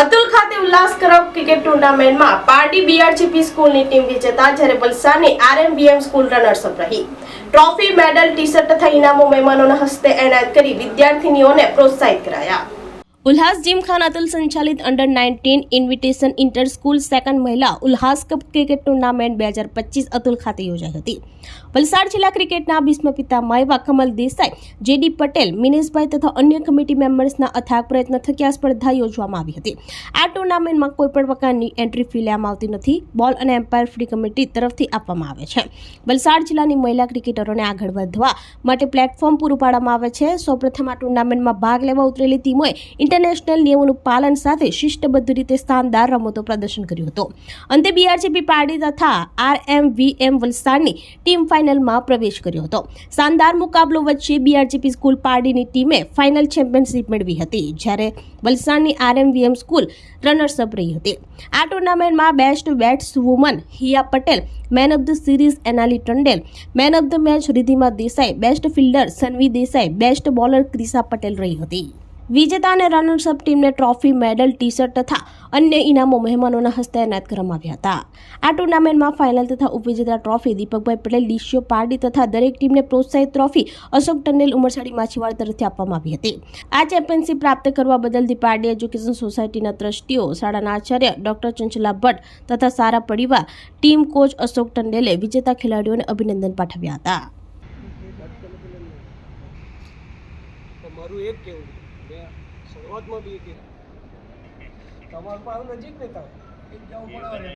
અતુલ ખાતે ઉલ્લાસ corrupt cricket ટુર્નામેન્ટમાં પારડી બીઆરજીપી સ્કૂલની ટીમ વિજેતા જ્યારે વલસાડની આરએમબીએમ સ્કૂલ રનર્સ અપ રહી. ટ્રોફી, મેડલ ટી શર્ટ તથા ઇનામો મહેમાનોના હસ્તે એનાયત કરી વિદ્યાર્થીનીઓને પ્રોત્સાહિત કરાયા. ઉલ્હાસ જીમખાન અતુલ સંચાલિત under nineteen invitation inter school second મહિલા ઉલ્હાસ કપ ક્રિકેટ ટુર્નામેન્ટ બે હજાર પચીસ અતુલ ખાતે યોજાઈ હતી વલસાડ જિલ્લા ક્રિકેટના ભીષ્મ પિતામહ એવા કમલ દેસાઈ જેડી પટેલ મિનેશભાઈ તથા અન્ય કમિટી મેમ્બર્સના અથાગ પ્રયત્ન થકી આ સ્પર્ધા યોજવામાં આવી હતી. આ ટુર્નામેન્ટમાં કોઈ પણ પ્રકારની એન્ટ્રી ફી લેવામાં આવતી નથી. બોલ અને એમ્પાયર ફ્રી કમિટી તરફથી આપવામાં આવે છે. વલસાડ જિલ્લાની મહિલા ક્રિકેટરોને આગળ વધવા માટે પ્લેટફોર્મ પૂરું પાડવામાં આવે છે. સૌપ્રથમ આ ટુર્નામેન્ટમાં ભાગ લેવા ઉતરેલી ટીમોએ ઇન્ટરનેશનલ નિયમોનું પાલન સાથે શિસ્તબદ્ધ રીતે શાનદાર રમતો પ્રદર્શન કર્યું હતું. અંતે બીઆરજીપી પાર્ટી તથા આરએમવીએમ વલસાડની ટીમ ફાઇનલમાં પ્રવેશ કર્યો હતો. શાનદાર મુકાબલો વચ્ચે બીઆરજીપી સ્કૂલ પાર્ટીની ટીમે ફાઇનલ ચેમ્પિયનશિપ મેળવી હતી, જ્યારે વલસાડની આરએમવીએમ સ્કૂલ રનર્સ અપ રહી હતી. આ ટુર્નામેન્ટમાં best batswoman Hiya Patel, man of the series Anali Tandel, man of the match Ridhima Desai, best fielder Sanvi Desai, best bowler Krisa Patel રહી હતી. વિજેતા અને રનર્સ અપ ટીમને ટ્રોફી, મેડલ ટી શર્ટ તથા અન્ય ઇનામો મહેમાનોના હસ્તે એનાયત કરવામાં આવ્યા હતા. આ ટુર્નામેન્ટમાં ફાઇનલ તથા ઉપવિજેતા ટ્રોફી દીપકભાઈ પટેલ ડીશીઓ પાર્ટી તથા દરેક ટીમને પ્રોત્સાહિત ટ્રોફી અશોક ટંડેલ, ઉમરસાડી માછીવાડ તરફથી આપવામાં આવી હતી. આ ચેમ્પિયનશિપ પ્રાપ્ત કરવા બદલ પાર્ટી એજ્યુકેશન સોસાયટીના ટ્રસ્ટીઓ, શાળાના આચાર્ય ડોક્ટર ચંચલા ભટ્ટ તથા સારા પરિવાર, ટીમ કોચ અશોક ટંડેલે વિજેતા ખેલાડીઓને અભિનંદન પાઠવ્યા હતા. મારું એક કેવું મેં શરૂઆતમાં બી કીધું તમારું આવું નજીક ને તમે જવું પડે